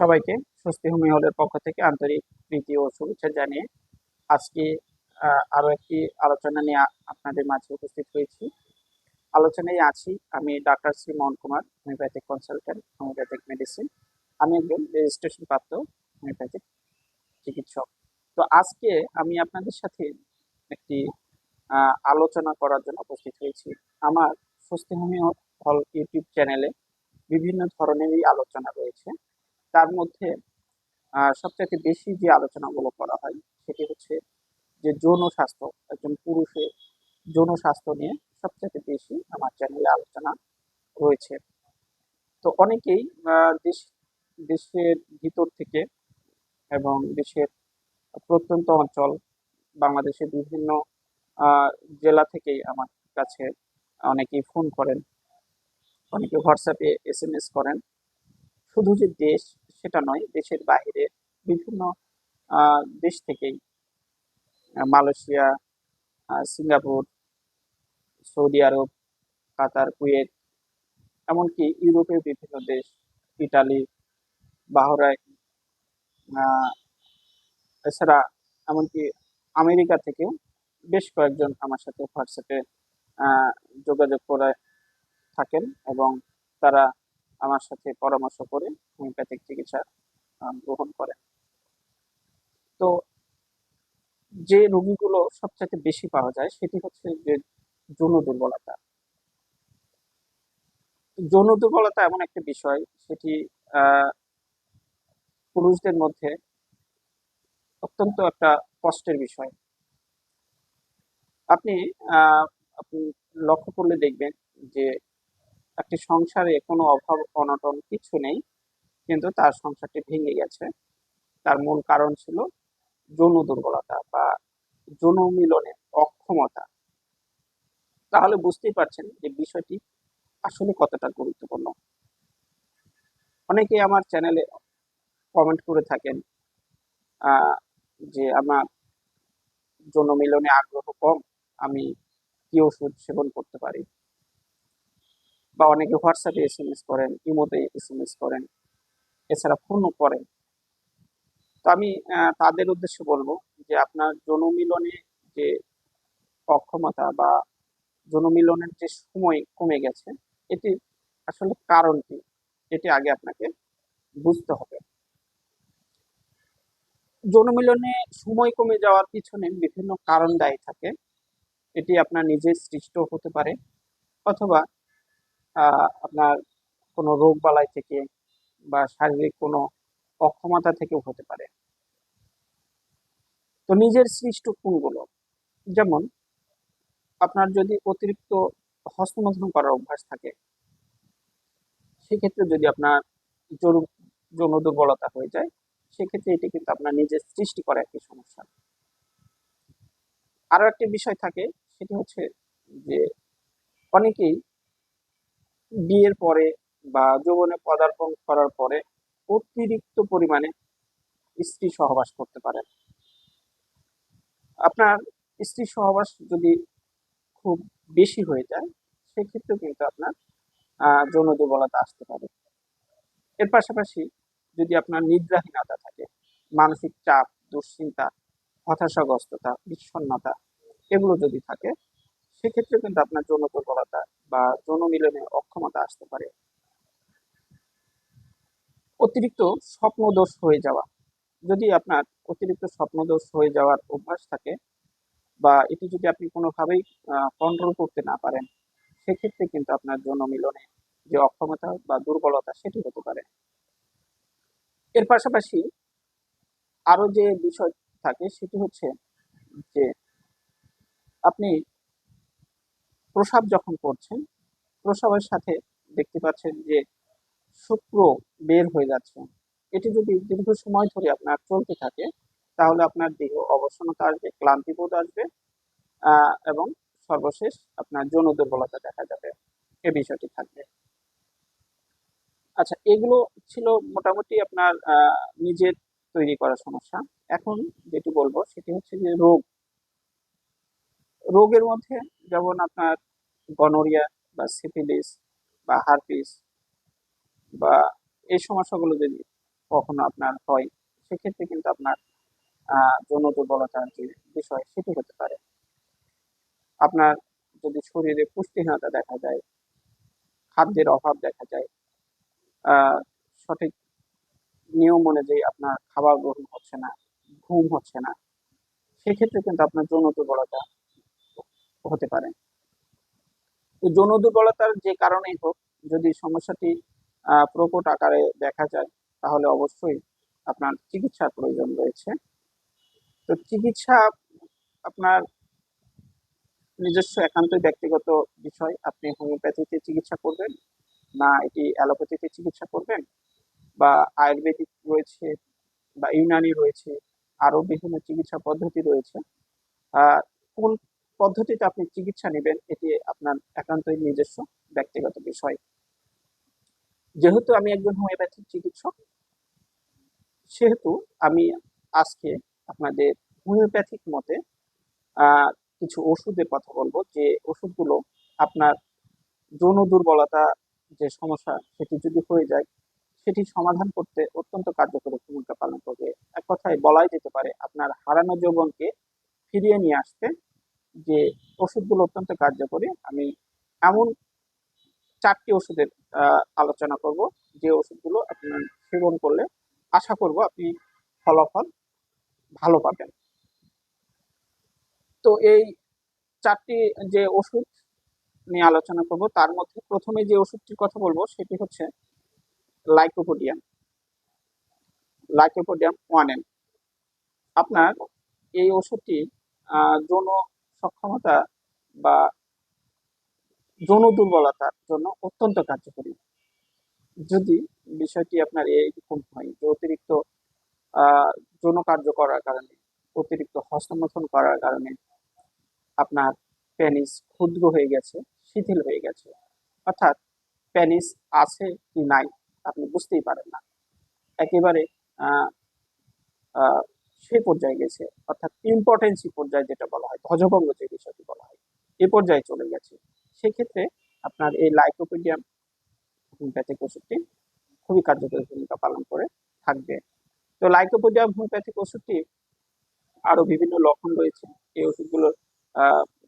সবাইকে স্বস্তি হোমি হলের পক্ষ থেকে আন্তরিক প্রীতি ও শুভেচ্ছা জানিয়ে আজকে আহ, আরও একটি আলোচনা নিয়ে আপনাদের মাঝে উপস্থিত হয়েছি। আলোচনায় আছি আমি doctor Shri Mohan Kumar homeopathic consultant homeopathic medicine. আমি একজন রেজিস্ট্রেশন প্রাপ্ত হোমিওপ্যাথিক চিকিৎসক। তো আজকে আমি আপনাদের সাথে একটি আলোচনা করার জন্য উপস্থিত হয়েছি। আমার স্বস্তি হোমিও হল ইউটিউব চ্যানেলে বিভিন্ন ধরনেরই আলোচনা রয়েছে। তার মধ্যে সবচেয়ে বেশি যে আলোচনাগুলো করা হয় সেটি হচ্ছে যে যৌন স্বাস্থ্য, একজন পুরুষের যৌন স্বাস্থ্য নিয়ে সবচেয়ে বেশি আমার চ্যানেলে আলোচনা রয়েছে। তো অনেকেই দেশ, দেশের ভিতর থেকে এবং দেশের প্রত্যন্ত অঞ্চল, বাংলাদেশের বিভিন্ন জেলা থেকেই আমার কাছে অনেকেই ফোন করেন। অনেকে হোয়াটসঅ্যাপে এস এম এস করেন। শুধু যে দেশ, সেটা নয়, দেশের বাইরে বিভিন্ন দেশ থেকেই মালয়েশিয়া সিঙ্গাপুর, সৌদি আরব, কাতার, কুয়েত, এমনকি ইউরোপের বিভিন্ন দেশ ইটালি বাহরাইন এছাড়া এমনকি আমেরিকা থেকেও বেশ কয়েকজন আমার সাথে হোয়াটসঅ্যাপে যোগাযোগ করে থাকেন এবং তারা আমার সাথে পরামর্শ করে হোমিওপ্যাথিক চিকিৎসা গ্রহণ করেন তো যে রোগীগুলো সবচেয়ে বেশি পাওয়া যায় সেটি হচ্ছে যে যৌন দুর্বলতা। যৌন দুর্বলতা এমন একটা বিষয়, সেটি পুরুষদের মধ্যে অত্যন্ত একটা কষ্টের বিষয়। আপনি লক্ষ্য করলে দেখবেন যে একটি সংসারে কোনো অভাব, অনটন কিছু নেই, কিন্তু তার সংসারটি ভেঙে গেছে। তার মূল কারণ ছিল যৌন দুর্বলতা বা যৌন মিলনে অক্ষমতা। তাহলে বুঝতেই পারছেন যে বিষয়টি আসলে কতটা গুরুত্বপূর্ণ। অনেকে আমার চ্যানেলে কমেন্ট করে থাকেন যে আমার যৌন মিলনে আগ্রহ কম, আমি কি ওষুধ সেবন করতে পারি? বা অনেকে হোয়াটসঅ্যাপে এস এম এস করেন ইমোতে এস এম এস করেন, এছাড়া ফোনও করেন। তো আমি তাদের উদ্দেশ্যে বলব যে আপনার যৌন মিলনে যে অক্ষমতা বা যৌন মিলনের যে সময় কমে গেছে এটি আসলে কারণ কি এটি আগে আপনাকে বুঝতে হবে। যৌন মিলনে সময় কমে যাওয়ার পিছনে বিভিন্ন কারণ দায়ী থাকে। এটি আপনার নিজের সৃষ্ট হতে পারে, অথবা আপনার কোনো রোগ বালাই থেকে বা শারীরিক কোনো অক্ষমতা থেকেও হতে পারে। তো নিজের সৃষ্ট কোনগুলো? যেমন, আপনার যদি অতিরিক্ত হস্তমৈথুন করার অভ্যাস থাকে, সেক্ষেত্রে যদি আপনার যৌন দুর্বলতা হয়ে যায়, সেক্ষেত্রে এটি কিন্তু আপনার নিজের সৃষ্টি করা একটি সমস্যা। আরও একটি বিষয় থাকে, সেটি হচ্ছে যে, অনেকেই বিয়ের পরে বা যৌবনে পদার্পণ করার পরে অতিরিক্ত পরিমাণে স্ত্রী সহবাস করতে পারেন। আপনার স্ত্রী সহবাস যদি খুব বেশি হয়ে যায় সেক্ষেত্রে কিন্তু আপনার যৌন দুর্বলতা আসতে পারে। এর পাশাপাশি যদি আপনার নিদ্রাহীনতা থাকে, মানসিক চাপ, দুশ্চিন্তা, হতাশাগ্রস্ততা, বিষণ্ণতা এগুলো যদি থাকে সেক্ষেত্রে কিন্তু আপনার যৌন দুর্বলতা বা যৌন মিলনে অক্ষমতা আসতে পারে। অতিরিক্ত স্বপ্নদোষ হয়ে যাওয়া। যদি আপনার অতিরিক্ত স্বপ্নদোষ হয়ে যাওয়ার অভ্যাস থাকে বা এটি যদি আপনি কোনোভাবেই কন্ট্রোল করতে না পারেন, সেক্ষেত্রে কিন্তু আপনার যৌন মিলনে যে অক্ষমতা বা দুর্বলতা সেটি হতে পারে। এর পাশাপাশি আরও যে বিষয় থাকে সেটি হচ্ছে যে আপনি প্রসাব যখন করছেন, প্রসাবের সাথে দেখতে পাচ্ছেন যে শুক্র বের হয়ে যাচ্ছে। এটি যদি দীর্ঘ সময় ধরে আপনার চলতে থাকে, তাহলে আপনার দেহ অবসন্নতা আসবে ক্লান্তিবোধ আসবে এবং সর্বশেষ আপনার যৌন দুর্বলতা দেখা যাবে। এ বিষয়টি থাকবে। আচ্ছা এগুলো ছিল মোটামুটি আপনার নিজের তৈরি করা সমস্যা। এখন যেটি বলব, সেটি হচ্ছে যে রোগ। রোগের মধ্যে, যেমন আপনার গনোরিয়া বা সিফিলিস বা হারপিস বা এই সমস্যাগুলো যদি কখনো আপনার হয়, সেক্ষেত্রে কিন্তু আপনার যৌন দুর্বলতার যে বিষয় সেটি হতে পারে। আপনার যদি শরীরে পুষ্টিহীনতা দেখা যায়, খাদ্যের অভাব দেখা যায় সঠিক নিয়ম অনুযায়ী আপনার খাবার গ্রহণ হচ্ছে না, ঘুম হচ্ছে না, সেক্ষেত্রে কিন্তু আপনার যৌন দুর্বলতা হতে পারে। তো যৌন দুর্বলতার যে কারণেই হোক, যদি সমস্যাটি প্রকট আকারে দেখা যায়, তাহলে অবশ্যই আপনার চিকিৎসার প্রয়োজন রয়েছে। তো চিকিৎসা আপনার নিজস্ব একান্তই ব্যক্তিগত বিষয়। আপনি হোমিওপ্যাথিতে চিকিৎসা করবেন না এটি অ্যালোপ্যাথিতে চিকিৎসা করবেন? বা আয়ুর্বেদিক রয়েছে বা ইউনানি রয়েছে আরও বিভিন্ন চিকিৎসা পদ্ধতি রয়েছে কোন পদ্ধতিতে আপনি চিকিৎসা নেবেন, এটি আপনার একান্তই নিজস্ব ব্যক্তিগত বিষয়। যেহেতু আমি একজন হোমিওপ্যাথিক চিকিৎসক, সেহেতু আমি আজকে আপনাদের হোমিওপ্যাথিক মতে কিছু ওষুধের কথা বলব। যে ওষুধগুলো আপনার যৌন দুর্বলতা যে সমস্যা, সেটি যদি হয়ে যায়, সেটি সমাধান করতে অত্যন্ত কার্যকরী ভূমিকা পালন করবে। এক কথায় বলাই যেতে পারে, আপনার হারানো যৌবনকে ফিরিয়ে নিয়ে আসতে যে ওষুধগুলো অত্যন্ত কার্যকরী, আমি এমন চারটি ওষুধের আলোচনা করব, যে ওষুধগুলো আপনার সেবন করলে আশা করব আপনি ফলাফল ভালো পাবেন। তো এই চারটি যে ওষুধ নিয়ে আলোচনা করব, তার মধ্যে প্রথমে যে ওষুধটির কথা বলব, সেটি হচ্ছে লাইকোপোডিয়াম। লাইকোপোডিয়াম ওয়ান এম আপনার এই ওষুধটি যৌন সক্ষমতা বা যৌন দুর্বলতার জন্য অত্যন্ত কার্যকরী। যদি বিষয়টি আপনার এইরকম হয় যে অতিরিক্ত যৌন কার্য করার কারণে, অতিরিক্ত হস্তমথন করার কারণে আপনার পেনিস ক্ষুদ্র হয়ে গেছে, শিথিল হয়ে গেছে, অর্থাৎ প্যানিস আছে কি নাই আপনি বুঝতেই পারেন না। একেবারে আহ, আহ, সে পর্যায়ে গেছে। অর্থাৎ ইম্পর্টেন্সি পর্যায়ে যেটা বলা হয় ধ্বজভঙ্গ যে বিষয়টি বলা হয় এ পর্যায়ে চলে গেছে। সেক্ষেত্রে আপনার এই লাইকোপিডিয়াম হোমিওপ্যাথিক ওষুধটি খুবই কার্যকরী ভূমিকা পালন করে থাকবে। তো লাইকোপিডিয়াম হোমিওপ্যাথিক ওষুধটি আরও বিভিন্ন লক্ষণ রয়েছে। এই ওষুধগুলোর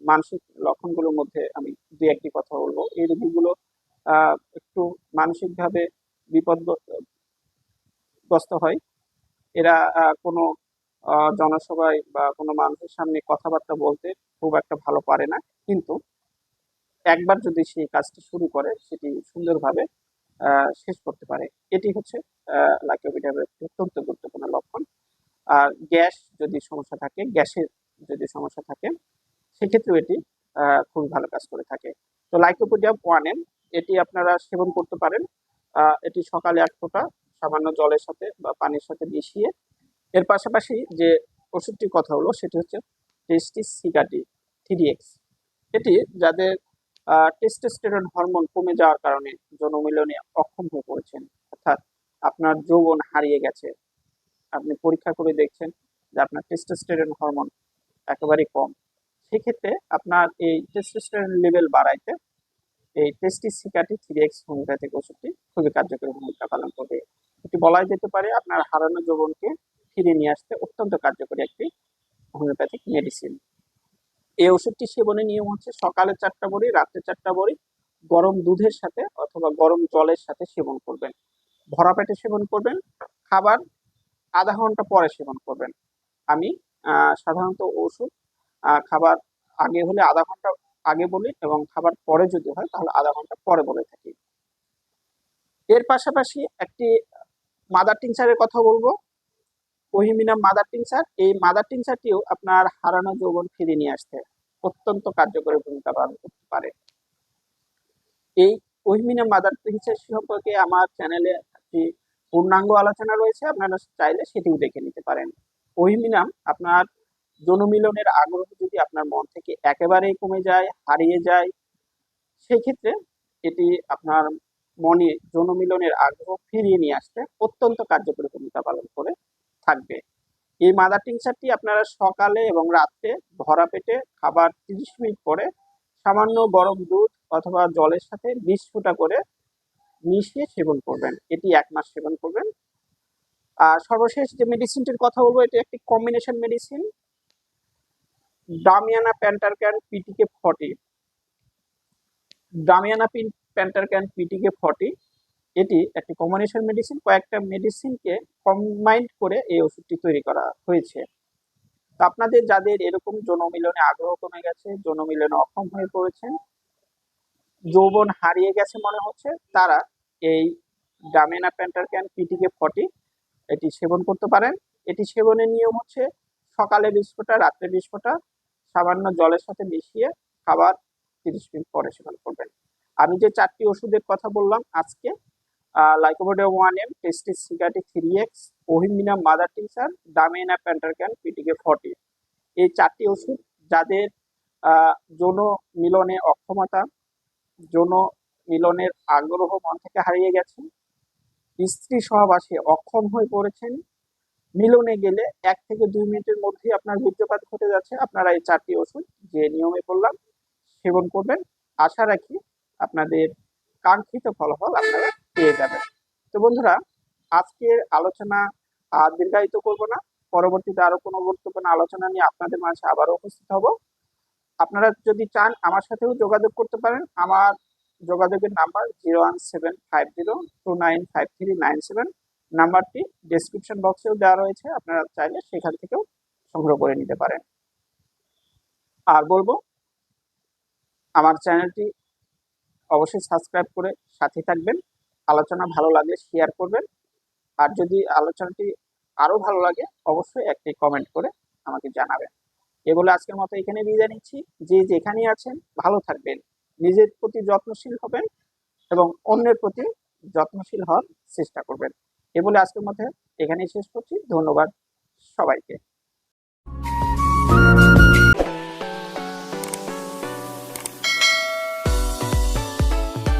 মানসিক লক্ষণগুলোর মধ্যে আমি দুই একটি কথা বলব। এই রোগীগুলো একটু মানসিকভাবে বিপদগ্রস্ত হয়। এরা কোনো জনসভায় বা কোনো মানুষের সামনে কথাবার্তা বলতে খুব একটা ভালো পারে না। কিন্তু একবার যদি সেই কাজটি শুরু করে, সেটি সুন্দরভাবে শেষ করতে পারে। এটি হচ্ছে অত্যন্ত গুরুত্বপূর্ণ লক্ষণ। আর গ্যাস যদি সমস্যা থাকে, গ্যাসের যদি সমস্যা থাকে, সেক্ষেত্রেও এটি খুব ভালো কাজ করে থাকে। তো লাইকোপোডিয়াম ওয়ান এটি আপনারা সেবন করতে পারেন। এটি সকালে এক ফোঁটা সামান্য জলের সাথে বা পানির সাথে মিশিয়ে এর পাশাপাশি যে ওষুধটির কথা হলো, সেটি হচ্ছে টেস্টিস সিকাটি থ্রি এক্স এটি যাদের টেস্টোস্টেরন হরমোন কমে যাওয়ার কারণে যৌন মিলনে অক্ষম হয়ে পড়েছেন, অর্থাৎ আপনার যৌবন হারিয়ে গেছে। আপনি পরীক্ষা করে দেখছেন যে আপনার টেস্টোস্টেরন হরমোন একেবারেই কম। সেক্ষেত্রে আপনার এই টেস্টোস্টেরন লেভেল বাড়াইতে এই টেস্টিস সিকাটি থ্রি এক্স হোমিওপ্যাথিক ওষুধটি খুবই কার্যকরী ভূমিকা পালন করবে। এটি বলাই যেতে পারে আপনার হারানো যৌবনকে ফিরিয়ে নিয়ে আসতে অত্যন্ত কার্যকরী একটি হোমিওপ্যাথিক মেডিসিন। এই ওষুধটি সেবনের নিয়ম হচ্ছে সকালে চারটা বড়ি, রাত্রে চারটা বড়ি, গরম দুধের সাথে অথবা গরম জলের সাথে সেবন করবেন। ভরা পেটে সেবন করবেন, খাবার আধা ঘণ্টা পরে সেবন করবেন। আমি সাধারণত ওষুধ খাবার আগে হলে আধা ঘণ্টা আগে বলি এবং খাবার পরে যদি হয় তাহলে আধা ঘণ্টা পরে বলে থাকি। এর পাশাপাশি একটি মাদার টিংচারের কথা বলব। ওহিমিনাম মাদার টিংচার এই মাদার টিংচারটিও আপনার হারানো যৌবন ফিরিয়ে নিয়ে আসতে অত্যন্ত কার্যকরী ভূমিকা পালন করতে পারে। এই ওহিমিনাম মাদার টিংচার সম্পর্কে আমার চ্যানেলে একটি পূর্ণাঙ্গ আলোচনা রয়েছে, আপনারা চাইলে সেটিও দেখে নিতে পারেন। ওহিমিনাম আপনার যৌনমিলনের আগ্রহ যদি আপনার মন থেকে একেবারেই কমে যায়, হারিয়ে যায়, সেক্ষেত্রে এটি আপনার মনে যৌনমিলনের আগ্রহ ফিরিয়ে নিয়ে আসতে অত্যন্ত কার্যকরী ভূমিকা পালন করে। থাকবে। এই মাদার টিংচারটি আপনারা সকালে এবং রাত্রে ভরা পেটে খাবার তিরিশ মিনিট পরে সামান্য গরম দুধ অথবা জলের সাথে বিশ ফুটা করে মিশিয়ে সেবন করবেন। এটি এক মাস সেবন করবেন। আর সর্বশেষ যে মেডিসিনটির কথা বলব, এটি একটি কম্বিনেশন মেডিসিন ডামিয়ানা প্যান্টারক্যান পিটিকে ফর্টি ডামিয়ানা প্যান্টারক্যান পিটিকে ফর্টি এটি একটি কম্বিনেশন মেডিসিন কয়েকটা মেডিসিনকে কম্বাইন্ড করে এই ওষুধটি তৈরি করা হয়েছে। তো আপনাদের যাদের এরকম যৌনমিলনে আগ্রহ কমে গেছে, যৌনমিলনে অক্ষম হয়ে পড়েছেন, যৌবন হারিয়ে গেছে মনে হচ্ছে, তারা এই ডামেনা প্যান্টারক্যান পিটিকে ফটি এটি সেবন করতে পারেন। এটি সেবনের নিয়ম হচ্ছে সকালে বিশ রাত্রে বিশ সামান্য জলের সাথে মিশিয়ে খাবার তিরিশ মিনিট পরে সেবন করবেন। আমি যে চারটি ওষুধের কথা বললাম, আজকে লাইকোবোডে ওয়ান এম টেস্টিস সিগাটি থ্রি এক্স ওহিমিনা মাদার টিচার ডামেনা প্যান্টারক্যান পিটিকে ফর্টি এই চারটি ওষুধ যাদের যৌন মিলনে অক্ষমতা, যৌন মিলনের আগ্রহ মন থেকে হারিয়ে গেছে, স্ত্রী সহবাসে অক্ষম হয়ে পড়েছেন, মিলনে গেলে এক থেকে দুই মিনিটের মধ্যেই আপনার বীর্যপাত ঘটে যাচ্ছে, আপনারা এই চারটি ওষুধ যে নিয়মে বললাম, সেবন করবেন। আশা রাখি আপনাদের কাঙ্ক্ষিত ফলাফল আপনারা পেয়ে যাবেন তো বন্ধুরা, আজকের আলোচনা দীর্ঘায়িত করব না। পরবর্তীতে আরও কোনো গুরুত্বপূর্ণ আলোচনা নিয়ে আপনাদের মাঝে আবারও উপস্থিত হব। আপনারা যদি চান আমার সাথেও যোগাযোগ করতে পারেন, আমার যোগাযোগের number zero one seven five zero two nine five three nine seven. নাম্বারটি ডেসক্রিপশন বক্সেও দেওয়া রয়েছে, আপনারা চাইলে সেখান থেকেও সংগ্রহ করে নিতে পারেন। আর বলব, আমার চ্যানেলটি অবশ্যই সাবস্ক্রাইব করে সাথে থাকবেন। আলোচনা ভালো লাগলে শেয়ার করবেন। আর যদি আলোচনাটি আরও ভালো লাগে, অবশ্যই একটি কমেন্ট করে আমাকে জানাবেন। এ বলে আজকের মতো এখানে বিদায় নিচ্ছি। যে যেখানেই আছেন, ভালো থাকবেন। নিজের প্রতি যত্নশীল হবেন এবং অন্যের প্রতি যত্নশীল হওয়ার চেষ্টা করবেন। এ বলে আজকের মধ্যে এখানেই শেষ করছি। ধন্যবাদ সবাইকে।